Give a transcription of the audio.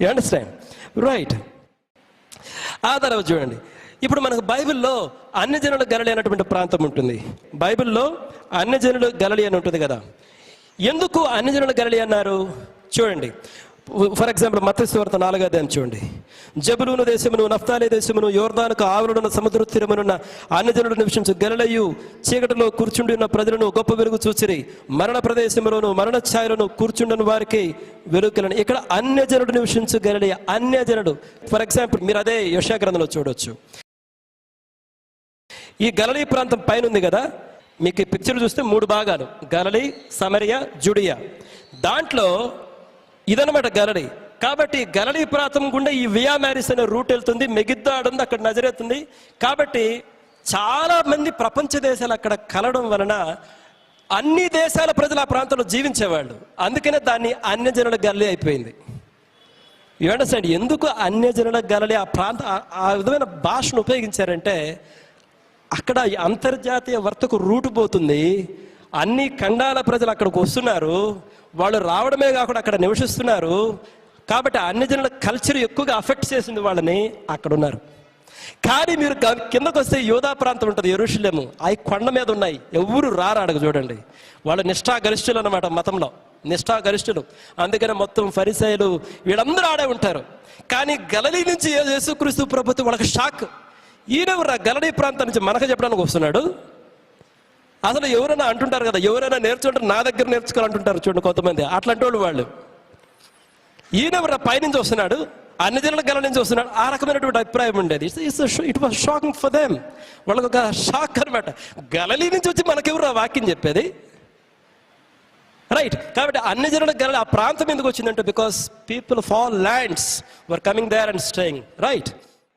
You understand right ఆ తర్వాత చూడండి. ఇప్పుడు మనకు బైబిల్లో అన్ని జనుల గలలి అనేటువంటి ప్రాంతం ఉంటుంది. బైబిల్లో అన్ని జనులు గలలి అని ఉంటుంది కదా. ఎందుకు అన్ని జనుల గలలి అన్నారు? చూడండి. ఫర్ ఎగ్జాంపుల్ మత్స్యవార్త నాలుగో అధ్యాయం చూడండి. జబులూను దేశమును నఫ్తాలి దేశమును యోర్దానుకు ఆవులున్న సముద్ర తీరమునున్న అన్ని జనులు నివసించు గలలయు చీకటిలో కూర్చుండి ఉన్న ప్రజలను గొప్ప వెలుగు చూచిరి. మరణ ప్రదేశములోను మరణ ఛాయలను కూర్చుండని వారికి వెలుగులను ఇక్కడ అన్య జనుడు నివసించు గలలి అన్య జనుడు ఫర్ ఎగ్జాంపుల్ మీరు అదే యశాగ్రంథంలో చూడవచ్చు చూడొచ్చు. ఈ గలలీ ప్రాంతం పైన ఉంది కదా? మీకు ఈ పిక్చర్ చూస్తే మూడు భాగాలు. Galilee Samaria Judea. దాంట్లో ఇదనమాట గలడి. కాబట్టి గలడి ప్రాంతం గుండా ఈ వియా మ్యారిస్ అనే రూట్ వెళ్తుంది. మెగిద్దాడు ఉంది అక్కడ నజరేతుంది కాబట్టి చాలా మంది ప్రపంచ దేశాలు అక్కడ కలవడం వలన అన్ని దేశాల ప్రజలు ఆ ప్రాంతంలో జీవించేవాళ్ళు. అందుకనే దాన్ని అన్యజనుల గల్లీ అయిపోయింది. యూ అండర్స్టాండ్ ఎందుకు అన్యజనుల గలలి ఆ ప్రాంత ఆ- విధమైన భాషను ఉపయోగించారంటే అక్కడ అంతర్జాతీయ వర్తకు రూటు పోతుంది. అన్ని ఖండాల ప్రజలు అక్కడికి వస్తున్నారు. వాళ్ళు రావడమే కాకుండా అక్కడ నివసిస్తున్నారు. కాబట్టి అన్ని జనుల కల్చర్ ఎక్కువగా అఫెక్ట్ చేసింది వాళ్ళని అక్కడ ఉన్నారు. కానీ మీరు కిందకు వస్తే యోధా ప్రాంతం ఉంటుంది ఎరుషులేము. అవి కొండ మీద ఉన్నాయి. ఎవరు రారు అడగ చూడండి. వాళ్ళు నిష్ఠా గరిష్ఠులు అనమాట మతంలో. నిష్ఠా గరిష్ఠులు అందుకనే మొత్తం ఫరిసైలు వీళ్ళందరూ ఆడే ఉంటారు. కానీ గలలీ నుంచి యేసుక్రీస్తు ప్రభుత్వం వాళ్ళకి షాక్ ఈయన గలడీ ప్రాంతం నుంచి మనకు చెప్పడానికి వస్తున్నాడు? అసలు ఎవరైనా అంటుంటారు కదా ఎవరైనా నేర్చుకుంటారు నా దగ్గర నేర్చుకోవాలంటుంటారు చూడండి కొంతమంది. అట్లాంటి వాళ్ళు వాళ్ళు. ఈయనెవరు పైనుంచి వస్తున్నాడు అన్ని జనుల గల నుంచి వస్తున్నాడు ఆ రకమైనటువంటి అభిప్రాయం ఉండేది. It was shocking for them వాళ్ళకి ఒక షాక్ అనమాట గలలీ నుంచి వచ్చి మనకెవరు ఆ వాక్యం చెప్పేది? రైట్ కాబట్టి అన్ని జనుల గల ఆ ప్రాంతం ఎందుకు వచ్చిందంటే because people fall lands were coming there and staying right